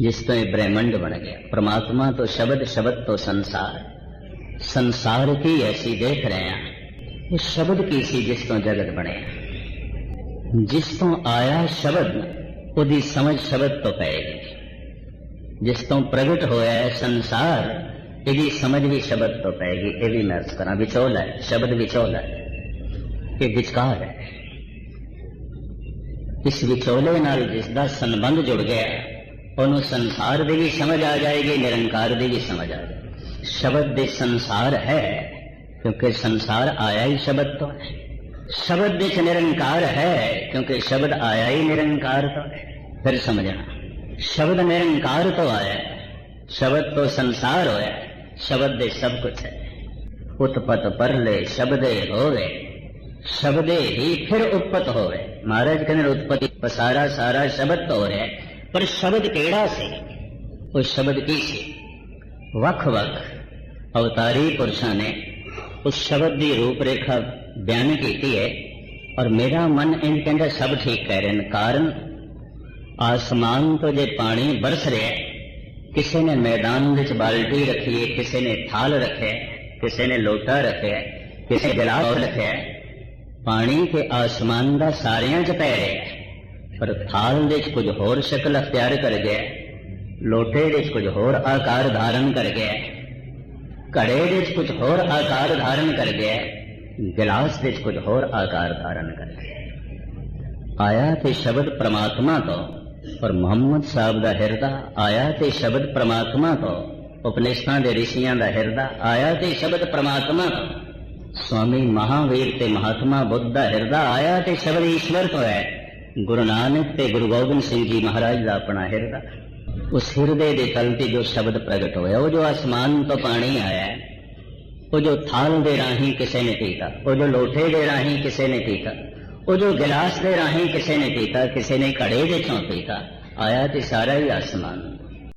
ਜਿਸ ਤੋਂ ਇਹ ਬ੍ਰਹਿਮੰਡ ਬਣ ਗਿਆ। ਪ੍ਰਮਾਤਮਾ ਤੋਂ ਸ਼ਬਦ ਸ਼ਬਦ ਤੋਂ ਸੰਸਾਰ। ਸੰਸਾਰ ਕੀ ਐਸੀ ਦੇਖ ਰਹੇ ਹਾਂ? ਇਹ ਸ਼ਬਦ ਕੀ ਸੀ ਜਿਸ ਤੋਂ ਜਗਤ ਬਣਿਆ? ਜਿਸ ਤੋਂ ਆਇਆ ਸ਼ਬਦ, ਉਹਦੀ ਸਮਝ ਸ਼ਬਦ ਤੋਂ ਪਏਗੀ ਜਿਸ ਤੋਂ ਪ੍ਰਗਟ ਹੋਇਆ ਹੈ ਸੰਸਾਰ, ਇਹਦੀ ਸਮਝ ਵੀ ਸ਼ਬਦ ਤੋਂ ਪਏਗੀ ਇਹ ਵੀ ਮੈਂ ਅਰਜ਼ ਕਰਾਂ ਵਿਚੋਲ ਹੈ, ਸ਼ਬਦ ਵਿਚੋਲ ਹੈ। ਇਹ ਵਿਚਕਾਰ ਹੈ। ਇਸ ਵਿਚੋਲੇ ਨਾਲ ਜਿਸ ਦਾ ਸੰਬੰਧ ਜੁੜ ਗਿਆ ਉਹਨੂੰ ਸੰਸਾਰ ਦੀ ਵੀ ਸਮਝ ਆ ਜਾਏਗੀ ਨਿਰੰਕਾਰ ਦੀ ਵੀ ਸਮਝ ਆ ਜਾਏਗੀ ਸ਼ਬਦ ਦੇ ਸੰਸਾਰ ਹੈ ਕਿਉਂਕਿ ਸੰਸਾਰ ਆਇਆ ਹੀ ਸ਼ਬਦ ਤੋਂ ਹੈ ਸ਼ਬਦ ਵਿੱਚ ਨਿਰੰਕਾਰ ਹੈ ਕਿਉਂਕਿ ਸ਼ਬਦ ਆਇਆ ਹੀ ਨਿਰੰਕਾਰ ਤੋਂ ਹੈ ਫਿਰ ਸਮਝਣਾ ਸ਼ਬਦ ਨਿਰੰਕਾਰ ਤੋਂ ਆਇਆ ਹੈ ਸ਼ਬਦ ਤੋਂ ਸੰਸਾਰ ਹੋਇਆ ਹੈ ਸ਼ਬਦ ਦੇ ਸਭ ਕੁਝ ਹੈ ਉਤਪਤ ਪਰਲੇ ਸ਼ਬਦੇ ਹੋਵੇ ਸ਼ਬਦੇ ਹੀ ਫਿਰ ਉਤਪਤ ਹੋਵੇ ਮਹਾਰਾਜ ਕਹਿੰਦੇ ਉਤਪਤੀ ਪਸਾਰਾ ਸਾਰਾ ਸ਼ਬਦ ਤੋਂ ਹੋ ਰਿਹਾ ਹੈ। ਪਰ ਸ਼ਬਦ ਕਿਹੜਾ ਸੀ? ਉਹ ਸ਼ਬਦ ਕੀ ਸੀ? ਵੱਖ ਵੱਖ ਅਵਤਾਰੀ ਪੁਰਸ਼ਾਂ ਨੇ ਉਸ ਸ਼ਬਦ ਦੀ ਰੂਪ ਰੇਖਾ ਬਿਆਨ ਕੀਤੀ ਹੈ ਔਰ ਮੇਰਾ ਮਨ ਇੰਜ ਕਹਿੰਦਾ ਸਭ ਠੀਕ ਕਹਿ ਰਹੇ ਨੇ ਕਾਰਨ, ਆਸਮਾਨ ਤੋਂ ਜੇ ਪਾਣੀ ਬਰਸ ਰਿਹਾ ਹੈ, ਕਿਸੇ ਨੇ ਮੈਦਾਨ ਵਿੱਚ ਬਾਲਟੀ ਰੱਖੀ ਹੈ, ਕਿਸੇ ਨੇ ਥਾਲ ਰੱਖਿਆ ਕਿਸੇ ਨੇ ਲੋਟਾ ਰੱਖਿਆ ਕਿਸੇ ਨੇ ਗਲਾਸ ਰੱਖਿਆ ਪਾਣੀ ਤੇ ਆਸਮਾਨ ਦਾ ਸਾਰਿਆਂ 'ਚ ਪੈ ਰਿਹਾ ਹੈ ਪਰ ਥਾਲ ਦੇ 'ਚ ਕੁਝ ਹੋਰ ਸ਼ਕਲ ਅਖਤਿਆਰ ਕਰ ਗਿਆ ਹੈ। ਲੋਟੇ ਦੇ 'ਚ ਕੁਝ ਹੋਰ ਆਕਾਰ ਧਾਰਨ ਕਰ ਗਿਆ ਹੈ। ਘੜੇ ਦੇ 'ਚ ਕੁਝ ਹੋਰ ਆਕਾਰ ਧਾਰਨ ਕਰ ਗਿਆ ਹੈ। ਗਿਲਾਸ ਦੇ 'ਚ ਕੁਝ ਹੋਰ ਆਕਾਰ ਧਾਰਨ ਕਰ ਗਿਆ ਆਇਆ ਤੇ ਸ਼ਬਦ ਪ੍ਰਮਾਤਮਾ ਤੋਂ, ਪਰ ਮੁਹੰਮਦ ਸਾਹਿਬ ਦਾ ਹਿਰਦਾ ਆਇਆ ਤੇ ਸ਼ਬਦ ਪ੍ਰਮਾਤਮਾ ਤੋਂ ਉਪਨਿਸ਼ਦਾਂ ਦੇ ਰਿਸ਼ੀਆਂ ਦਾ ਹਿਰਦਾ ਆਇਆ ਤੇ ਸ਼ਬਦ ਪ੍ਰਮਾਤਮਾ ਤੋਂ ਸਵਾਮੀ ਮਹਾਵੀਰ ਤੇ ਮਹਾਤਮਾ ਬੁੱਧ ਦਾ ਹਿਰਦਾ ਆਇਆ ਤੇ ਸ਼ਬਦ ਈਸ਼ਵਰ ਤੋਂ ਹੈ ਗੁਰੂ ਨਾਨਕ ਤੇ ਗੁਰੂ ਗੋਬਿੰਦ ਸਿੰਘ ਜੀ ਮਹਾਰਾਜ ਦਾ ਆਪਣਾ ਹਿਰਦਾ। ਉਸ ਹਿਰਦੇ ਦੇ ਤਲ ਤੇ ਜੋ ਸ਼ਬਦ ਪ੍ਰਗਟ ਹੋਇਆ, ਉਹ ਜੋ ਆਸਮਾਨ ਤੋਂ ਪਾਣੀ ਆਇਆ ਉਹ ਜੋ ਥਾਲ ਦੇ ਰਾਹੀਂ ਕਿਸੇ ਨੇ ਪੀਤਾ, ਉਹ ਜੋ ਲੋਟੇ ਦੇ ਰਾਹੀਂ ਕਿਸੇ ਨੇ ਪੀਤਾ, ਉਹ ਜੋ ਗਿਲਾਸ ਦੇ ਰਾਹੀਂ ਕਿਸੇ ਨੇ ਪੀਤਾ, ਕਿਸੇ ਨੇ ਘੜੇ ਦੇ ਚੋਂ ਪੀਤਾ, ਆਇਆ ਤੇ ਸਾਰਾ ਹੀ ਆਸਮਾਨ